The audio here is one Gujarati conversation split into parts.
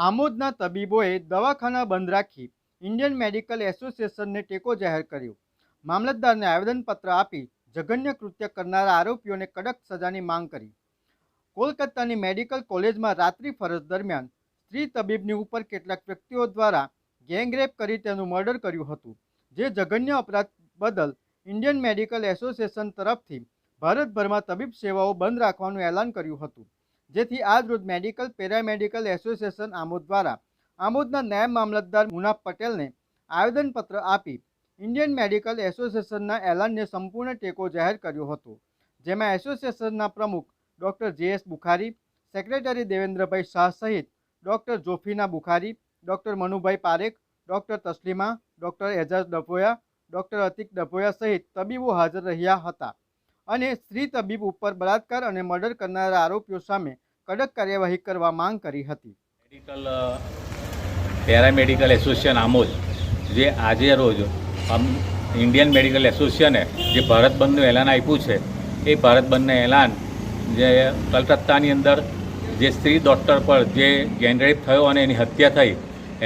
આમોદના તબીબોએ દવાખાના બંધ રાખી ઇન્ડિયન મેડિકલ એસોસિએશનને ટેકો જાહેર કર્યો. મામલતદારને આવેદનપત્ર આપી જઘન્ય કૃત્ય કરનારા આરોપીઓને કડક સજાની માંગ કરી. કોલકાતાની મેડિકલ કોલેજમાં રાત્રિ ફરજ દરમિયાન સ્ત્રી તબીબની ઉપર કેટલાક વ્યક્તિઓ દ્વારા ગેંગરેપ કરી તેનું મર્ડર કર્યું હતું, જે જઘન્ય અપરાધ બદલ ઇન્ડિયન મેડિકલ એસોસિએશન તરફથી ભારતભરમાં તબીબ સેવાઓ બંધ રાખવાનું એલાન કર્યું હતું. જેથી આજરોજ મેડિકલ, પેરામેડિકલ એસોસિએશન આમોદ દ્વારા આમોદના નાયબ મામલતદાર મુનાફ પટેલને આવેદનપત્ર આપી ઇન્ડિયન મેડિકલ એસોસિએશનના એલાનને સંપૂર્ણ ટેકો જાહેર કર્યો હતો, જેમાં એસોસિએશનના પ્રમુખ doctor J S Bukhari, secretary Devendrabhai Shah સહિત doctor Jofina Bukhari, doctor Manubhai Parekh, doctor Taslima, doctor Ejaz Dabhoya, doctor Atik Dabhoya સહિત તબીબો હાજર રહ્યા હતા. અને સ્ત્રી તબીબ ઉપર બળાત્કાર અને મર્ડર કરનારા આરોપીઓ સામે કડક કાર્યવાહી કરવા માંગ કરી હતી. મેડિકલ પેરામેડિકલ એસોસિએશન આમોદ, જે આજે રોજ ઇન્ડિયન મેડિકલ એસોસિએશને જે ભારત બંધનું એલાન આપ્યું છે, એ ભારત બંધને એલાન જે કલકત્તાની અંદર જે સ્ત્રી ડૉક્ટર પર જે ગેંગરેપ થયો અને એની હત્યા થઈ,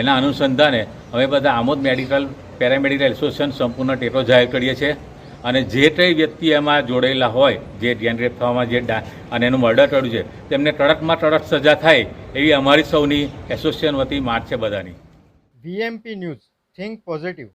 એના અનુસંધાને અમે બધા આમોદ મેડિકલ, પેરામેડિકલ એસોસિએશન સંપૂર્ણ ટેકો જાહેર કરીએ છીએ. અને જે કંઈ વ્યક્તિ એમાં જોડાયેલા હોય, જે ગેંગરેપ થવામાં જે અને એનું મર્ડર કર્યું છે, તેમને તડકમાં તડક સજા થાય એવી અમારી સૌની એસોસિએશન વતી માગ છે બધાની. VMP news think positive